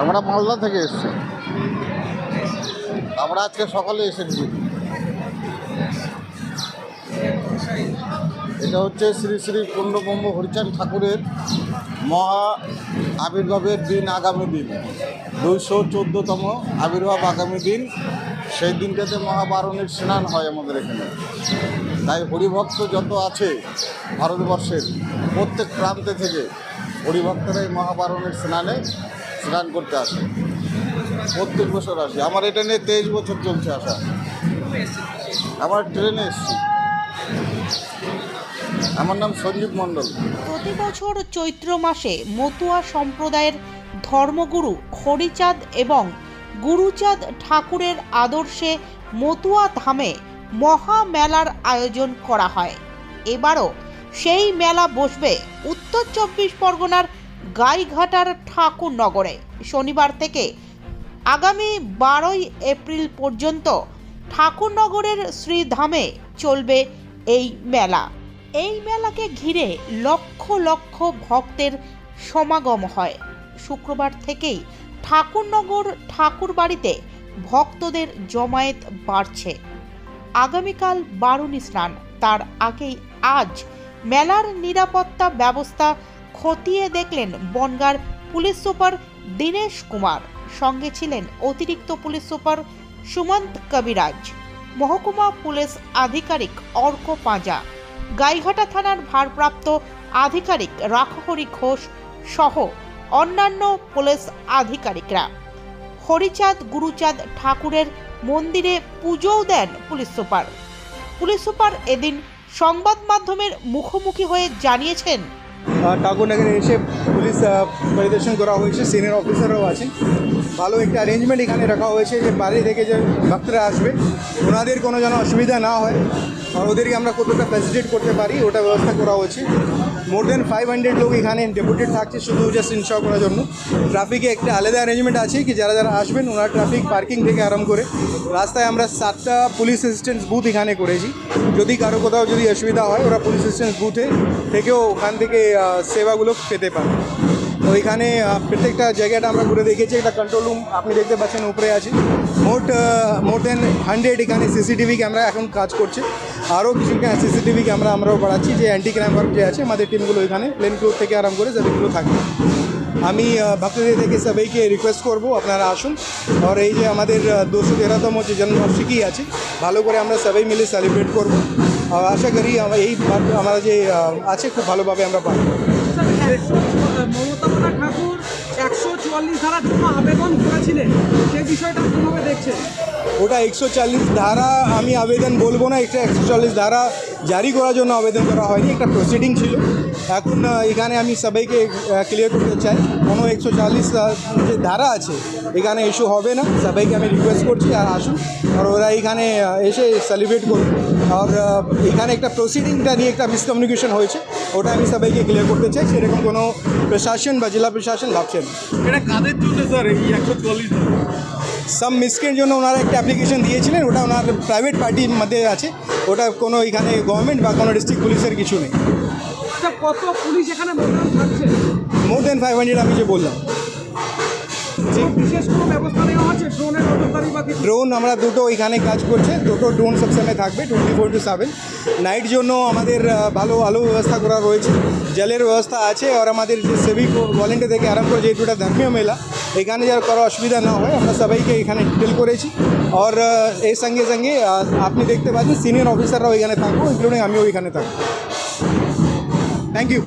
আমরা মালদা থেকে এসেছি। আমরা আজকে সকালে এসেছি। এটা হচ্ছে শ্রী শ্রী পূর্ণব্রহ্ম হরিচাঁদ ঠাকুরের মহা আবির্ভাবের দিন আগামী দিন। দুইশো চোদ্দোতম আবির্ভাব আগামী দিন। সেই দিনটাতে মহাবারণের স্নান হয় আমাদের এখানে। তাই হরিভক্ত যত আছে ভারতবর্ষের প্রত্যেক প্রান্তে থেকে হরিভক্তরা এই মহাবারণের স্নানে স্নান করতে আসে। প্রত্যেক বছর আসে। আমার এটা নিয়ে তেইশ বছর চলছে আসা আমার ট্রেনে এসছি। আমার নাম সঞ্জীব মণ্ডল। প্রতি বছর চৈত্র মাসে মতুয়া সম্প্রদায়ের ধর্মগুরু হরিচাঁদ এবং গুরুচাঁদ ঠাকুরের আদর্শে মতুয়া ধামে মহা মেলার আয়োজন করা হয়। এবারও সেই মেলা বসবে উত্তর চব্বিশ পরগনার গাইঘাটার ঠাকুরনগরে শনিবার থেকে আগামী বারোই এপ্রিল পর্যন্ত ঠাকুরনগরের শ্রীধামে চলবে এই মেলা। এই মেলাকে ঘিরে লক্ষ লক্ষ ভক্তের সমাগম হয়। শুক্রবার থেকেই ঠাকুরনগর ঠাকুরবাড়িতে ভক্তদের জমায়েত বাড়ছে। আগামীকাল বারুণী স্নান। তার আগেই আজ মেলার নিরাপত্তা ব্যবস্থা খতিয়ে দেখলেন বনগার পুলিশ সুপার দীনেশ কুমার। সঙ্গে ছিলেন অতিরিক্ত পুলিশ সুপার সুমন্ত কবিরাজ। মহকুমা পুলিশ আধিকারিক অর্ক পাঁজা। গাইঘাটা থানার ভারপ্রাপ্ত আধিকারিক রাখহরি ঘোষ সহ অন্যান্য পুলিশ আধিকারিকরা। হরিচাঁদ গুরুচাঁদ ঠাকুরের মন্দিরে পুজোও দেন পুলিশ সুপার। পুলিশ সুপার এদিন সংবাদ মাধ্যমের মুখোমুখি হয়ে জানিয়েছেন ঠাকুরনগরে এসে পুলিশ পরিদর্শন করা হয়েছে সিনিয়র অফিসাররাও আছেন। ভালো একটা অ্যারেঞ্জমেন্ট এখানে রাখা হয়েছে যে বাইরে থেকে যে ভক্তরা আসবে, ওনাদের কোনো যেন অসুবিধা না হয়। আর ওদেরকে আমরা কতটা ফ্যাসিলিটেট করতে পারি, ওটা ব্যবস্থা করা হয়েছে মোর দেন ফাইভ হান্ড্রেড লোক এখানে ডেপুটেড থাকছে শুধু জাস্ট ইনশোর করার জন্য। ট্রাফিকে একটা আলাদা অ্যারেঞ্জমেন্ট আছে কি যারা যারা আসবেন, ওনার ট্রাফিক পার্কিং থেকে আরম্ভ করে, রাস্তায় আমরা সাতটা পুলিশ অ্যাসিস্ট্যান্স বুথ এখানে করেছি। যদি কারও কোথাও যদি অসুবিধা হয়, ওরা পুলিশ অ্যাসিস্ট্যান্স বুথে থেকেও ওখান থেকে সেবাগুলো পেতে পারে। এখানে প্রত্যেকটা জায়গাটা আমরা ঘুরে দেখেছি, একটা কন্ট্রোল রুম আপনি দেখতে পাচ্ছেন, উপরে আছে। মোট মোর দেন হান্ড্রেড এখানে সিসিটিভি ক্যামেরা এখন কাজ করছে। আরও কিছু সিসিটিভি ক্যামেরা আমরাও বাড়াচ্ছি, যে অ্যান্টি ক্রাইম ওয়ার্ক যে আছে, আমাদের টিমগুলো এখানে প্লেন ক্লোথ থেকে আরম্ভ করে যাদেরগুলো থাকবে আমি ভক্তদের থেকে সবাইকে রিকোয়েস্ট করব, আপনারা আসুন। আর এই যে আমাদের দুশো তেরোতম যে জন্মবার্ষিকী আছে, ভালো করে আমরা সবাই মিলে সেলিব্রেট করব। আশা করি এই আমরা যে আছে, খুব ভালোভাবে আমরা পাবো মমতা প্রধান ঠাকুর একশো চুয়াল্লিশ ধারার জন্য আবেদন করেছিলেন। সেই বিষয়টা কীভাবে দেখছেন? ওটা একশো চল্লিশ ধারা আমি আবেদন বলব না একটা একশো চল্লিশ ধারা জারি করার জন্য আবেদন করা হয়নি, একটা প্রসিডিং ছিল। এখন এখানে আমি সবাইকে ক্লিয়ার করতে চাই, কোনো একশো চল্লিশ যে ধারা আছে, এখানে ইস্যু হবে না। সবাইকে আমি রিকোয়েস্ট করছি, আর আসুন, আর ওরা এখানে এসে সেলিব্রেট করুন। আর এখানে একটা প্রসিডিংটা নিয়ে একটা মিসকমিউনিকেশন হয়েছে। ওটা আমি সবাইকে ক্লিয়ার করতে চাই সেরকম কোনো প্রশাসন বা জেলা প্রশাসন ভাবছেন না। এটা কাদের জন্য স্যার এই একশো চল্লিশ সাম মিসকের জন্য ওনারা একটা অ্যাপ্লিকেশন দিয়েছিলেন ওটা ওনার প্রাইভেট পার্টির মধ্যে আছে। ওটা কোনো এখানে গভর্নমেন্ট বা কোনো ডিস্ট্রিক্ট পুলিশের কিছু নেই। আচ্ছা কত পুলিশ এখানে মোর দেন ফাইভ হান্ড্রেড আমি যে বললাম। ড্রোন আমরা দুটো ওইখানে কাজ করছে। দুটো ড্রোন সবসময় থাকবে twenty four two seven night জন্য আমাদের ভালো আলো ব্যবস্থা করা রয়েছে। জলের ব্যবস্থা আছে আর আমাদের যে সেভিক ভলেন্টিয়ার থেকে আরম্ভ করে যে দুটা ধর্মীয় মেলা, এখানে যার কোনো অসুবিধা না হয়, আমরা সবাইকে এখানে ডিটেল করেছি। আর এর সঙ্গে সঙ্গে আপনি দেখতে পাচ্ছেন সিনিয়র অফিসাররাও এখানে থাকব ইনক্লুডিং আমিও এখানে থাকব। Thank you